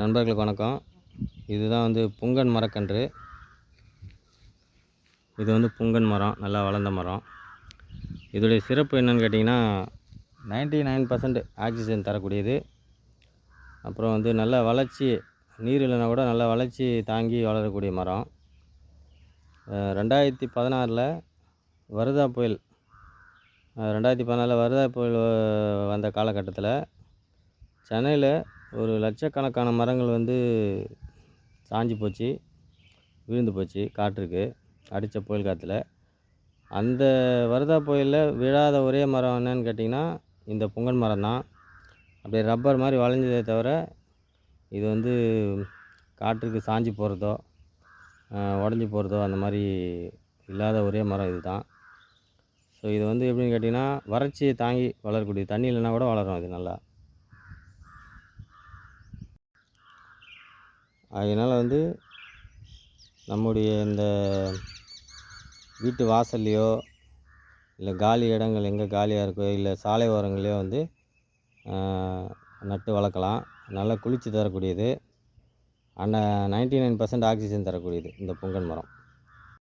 நண்பர்களுக்கு வணக்கம். இதுதான் வந்து புங்கன் மரக்கன்று. இது வந்து புங்கன் மரம் நல்லா வளர்ந்த மரம். இதோடைய சிறப்பு என்னென்னு கேட்டிங்கன்னா நைன்டி நைன் பர்சன்ட் ஆக்சிஜன் தரக்கூடியது. அப்புறம் வந்து நல்ல வளர்ச்சி நீர் இல்லைனா கூட நல்ல வளர்ச்சி தாங்கி வளரக்கூடிய மரம். ரெண்டாயிரத்தி பதினாறில் வருதா புயல் ரெண்டாயிரத்தி பதினாலில் வருதா புயல் வந்த காலகட்டத்தில் சென்னையில் ஒரு லட்சக்கணக்கான மரங்கள் வந்து சாஞ்சு போச்சு விழுந்து போச்சு காற்றுக்கு அடித்த புயல் காற்றுல அந்த வருதா புயலில் விழாத ஒரே மரம் என்னன்னு கேட்டிங்கன்னா இந்த பொங்கல் மரம் தான் அப்படியே ரப்பர் மாதிரி வளைஞ்சதே தவிர இது வந்து காற்றுக்கு சாஞ்சு போகிறதோ உடஞ்சி போகிறதோ அந்த மாதிரி இல்லாத ஒரே மரம் இது தான் ஸோ இது வந்து எப்படின்னு கேட்டிங்கன்னா வறட்சியை தாங்கி வளரக்கூடிய தண்ணி இல்லைன்னா கூட வளரும் இது நல்லா. அதனால் வந்து நம்முடைய இந்த வீட்டு வாசல்லையோ இல்லை காலி இடங்கள் எங்கே காலியாக இருக்கோ இல்லை சாலை ஓரங்களையோ வந்து நட்டு வளர்க்கலாம். நல்லா குளிர்ச்சி தரக்கூடியது. ஆனால் நைன்ட்டி நைன் பர்சன்ட் ஆக்சிஜன் தரக்கூடியது இந்த புங்கன் மரம்.